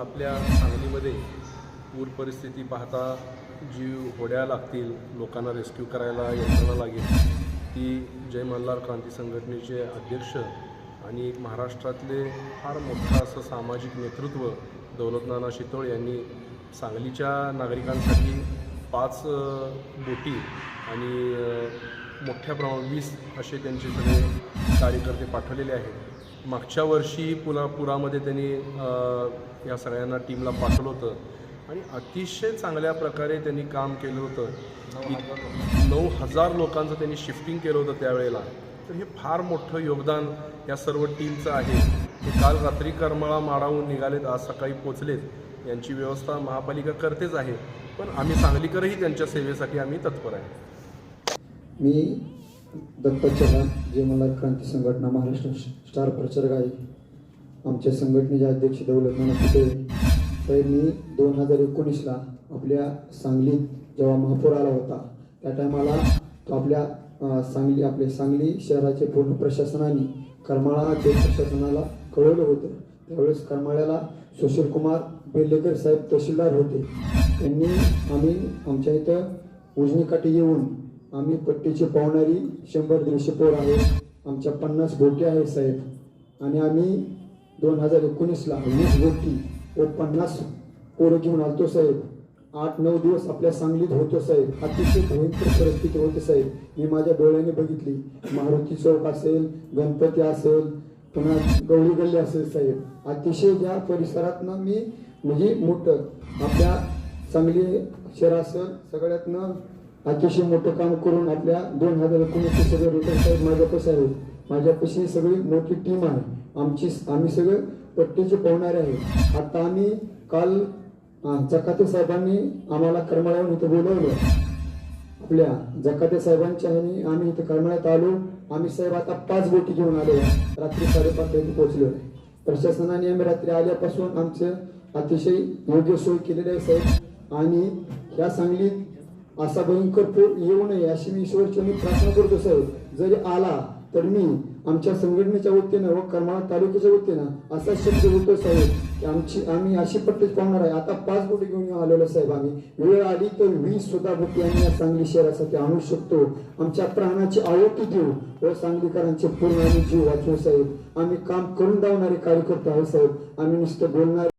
आपल्या सांगलीमध्ये पूर परिस्थिती पाहता जी होड्या लागतील लोकांना रेस्क्यू करायला यंत्रणा लागेल. ती जय मल्हार क्रांती संघटनेचे अध्यक्ष आणि एक महाराष्ट्रातले फार मोठं असं सामाजिक नेतृत्व दौलतनाना शितोळ यांनी सांगलीच्या नागरिकांसाठी पाच बोटी आणि मोठ्या प्रमाणात वीस असे त्यांचे सगळे कार्यकर्ते पाठवलेले आहेत. मागच्या वर्षी पुला पुरामध्ये त्यांनी या सगळ्यांना टीमला पाठवलं होतं. आणि अतिशय चांगल्या प्रकारे त्यांनी काम केलं होतं. नऊ हजार लोकांचं त्यांनी शिफ्टिंग केलं होतं त्यावेळेला. तर हे फार मोठं योगदान या सर्व टीमचं आहे. ते काल रात्री करमाळा माडाहून निघालेत आज सकाळी पोचलेत. यांची व्यवस्था महापालिका करतेच आहे. पण आम्ही सांगलीकरही त्यांच्या सेवेसाठी आम्ही तत्पर आहे. मी दत्त चव्हाण जे मला क्रांती संघटना महाराष्ट्र स्टार प्रचारक आहे आमच्या संघटनेचे अध्यक्ष दौलत नाना त्यांनी मी दोन हजार एकोणीसला आपल्या सांगलीत जेव्हा महापूर आला होता त्या टायमाला तो आपल्या सांगली आपले सांगली शहराचे पूर्ण प्रशासनाने करमाळा जे प्रशासनाला कळवलं होतं त्यावेळेस करमाळ्याला सुशील कुमार बेल्लेकर साहेब तहसीलदार होते. त्यांनी आम्ही आमच्या इथं उजनीकाठी येऊन आम्ही पट्टीची पावणारी शंभर दीडशे पोर आहे आमच्या पन्नास गोटी आहेत साहेब. आणि आम्ही दोन हजार एकोणीसला वीस गोटी व पन्नास पोरं घेऊन आलतो साहेब. आठ नऊ दिवस आपल्या सांगलीत होतो साहेब. अतिशय भयंकर परिस्थिती होती साहेब. मी माझ्या डोळ्याने बघितली. मारुती चौक असेल गणपती असेल पुन्हा गौरी गल्ली असेल साहेब. अतिशय या परिसरातनं मी म्हणजे मोठं आपल्या सांगली शहरासह सगळ्यातनं अतिशय मोठं काम करून आपल्या दोन हजार एकोणीसचे सगळे रिटर्न साहेब माझ्यापाशी आहेत. माझ्यापाशी सगळी मोठी टीम आहे. आमची आम्ही सगळे पट्टीचे पावणारे आहे. आता आम्ही काल जकाते साहेबांनी आम्हाला करमाळ्यावर इथं बोलवलं. आपल्या जकाते साहेबांच्या ह्याने आम्ही इथे करमाळ्यात आलो. आम्ही साहेब आता पाच बोटी घेऊन आलो. रात्री साडेपाच पोहोचलो. प्रशासनाने आम्ही रात्री आल्यापासून आमचं अतिशय योग्य सोय केलेली आहे साहेब. आणि ह्या सांगलीत असा भयंकर पूर येऊ नये अशी मी ईश्वरचरणी प्रार्थना करतो साहेब. जरी आला तर मी आमच्या संघटनेच्या वतीनं व करमाळा तालुक्याच्या वतीनं असा शब्द होतो साहेब की आमची आम्ही अशी पट्टीच पाहणार आहे. आता पाच बोटी घेऊन आलेलो साहेब आम्ही. वेळ आली तर वीस सुद्धा बोटी आम्ही या सांगली शहरासाठी आणू शकतो. आमच्या प्राणाची आहुती देऊ व सांगलीकरांचे पूर्ण आम्ही जीव वाचवू साहेब. आम्ही काम करून दावणारे कार्यकर्ते आहोत साहेब. आम्ही नुसतं बोलणार